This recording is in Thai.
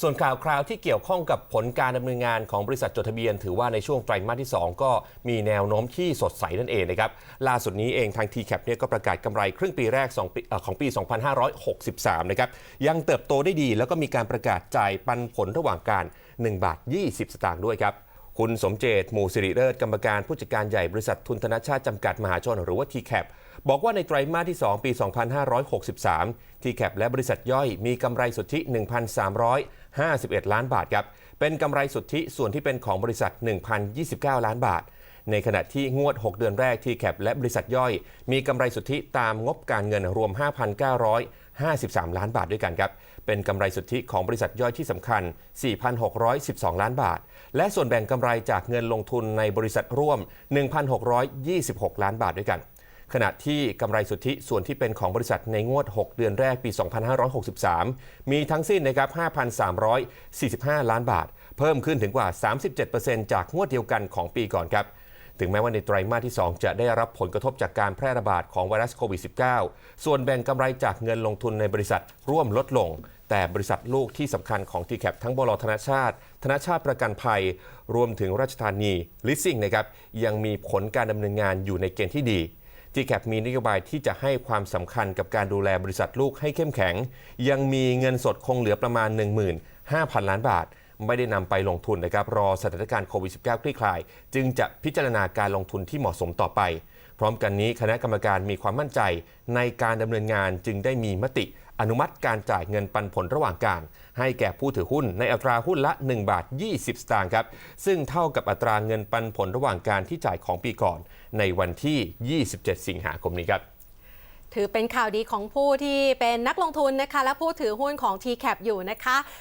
ส่วนข่าวคราวที่เกี่ยวข้องกับผลการดำเนินงานของบริษัทจดทะเบียน ถือว่าในช่วงไตรมาสที่ 2 ก็มีแนวโน้มที่สดใสนั่นเองนะครับล่าสุดนี้เองทาง TCAP เนี่ยก็ประกาศกำไรครึ่งปีแรกอของปี 2563 นะครับยังเติบโตได้ดีแล้วก็มีการประกาศจ่ายปันผลระหว่างการ 1 บาท 20 สตางค์ด้วยครับ คุณสมเจต หมู่สิริเลิศกรรมการผู้จัดการใหญ่บริษัททุนธนชาติจำกัดมหาชนหรือว่า TCAP บอกว่าในไตรมาสที่ 2 ปี 2563 TCAP และบริษัทย่อยมีกำไรสุทธิ 1,351 ล้านบาทครับ เป็นกำไรสุทธิส่วนที่เป็นของบริษัท 1,029 ล้านบาท ในขณะที่งวด 6 เดือนแรก TCAP และบริษัทย่อย มีกำไรสุทธิตามงบการเงินรวม 5,953 ล้านบาทด้วยกันครับ เป็นกำไรสุทธิของบริษัทย่อยที่สำคัญ 4,612 ล้านบาท และส่วนแบ่งกำไรจากเงินลงทุนในบริษัทร่วม 1,626 ล้านบาทด้วยกัน ขณะที่กำไรสุทธิส่วนที่เป็นของบริษัทในงวด 6 เดือนแรกปี 2563 มีทั้งสิ้นนะครับ 5,345 ล้านบาท เพิ่มขึ้นถึงกว่า 37%จากงวดเดียวกันของปีก่อนครับ ถึงแม้ว่าในไตรมาสที่ 2 จะได้รับผลกระทบจากการแพร่ระบาดของไวรัสโควิด -19 ส่วนแบ่งกำไรจากเงินลงทุนในบริษัทร่วมลดลง แต่บริษัทลูกที่สำคัญของ t c a p ทั้งบลธนชาติ ธนชาติประกันภัย รวมถึงราชธานีลิสซิ่งนะครับยังมีผลการดำเนินงานอยู่ในเกณฑ์ที่ดี t c a p มีนโยบายที่จะให้ความสำคัญกับการดูแลบริษัทลูกให้เข้มแข็ง ยังมีเงินสดคงเหลือประมาณ 15,000 ล้านบาท ไม่ได้นำไปลงทุนนะครับรอสถานการณ์โควิด -19 คลี่คลาย จึงจะพิจารณาการลงทุนที่เหมาะสมต่อไป พร้อมกันนี้คณะกรรมการมีความมั่นใจ ในการดำเนินงานจึงได้มีมติอนุมัติการจ่ายเงินปันผลระหว่างการ ให้แก่ผู้ถือหุ้นในอัตราหุ้นละ 1 บาท 20 สตางค์ครับ ซึ่งเท่ากับอัตราเงินปันผลระหว่างการที่จ่ายของปีก่อน ในวันที่ 27 สิงหาคมนี้ครับ ถือเป็นข่าวดีของผู้ที่เป็นนักลงทุนนะคะ และผู้ถือหุ้นของ TCAP อยู่นะคะ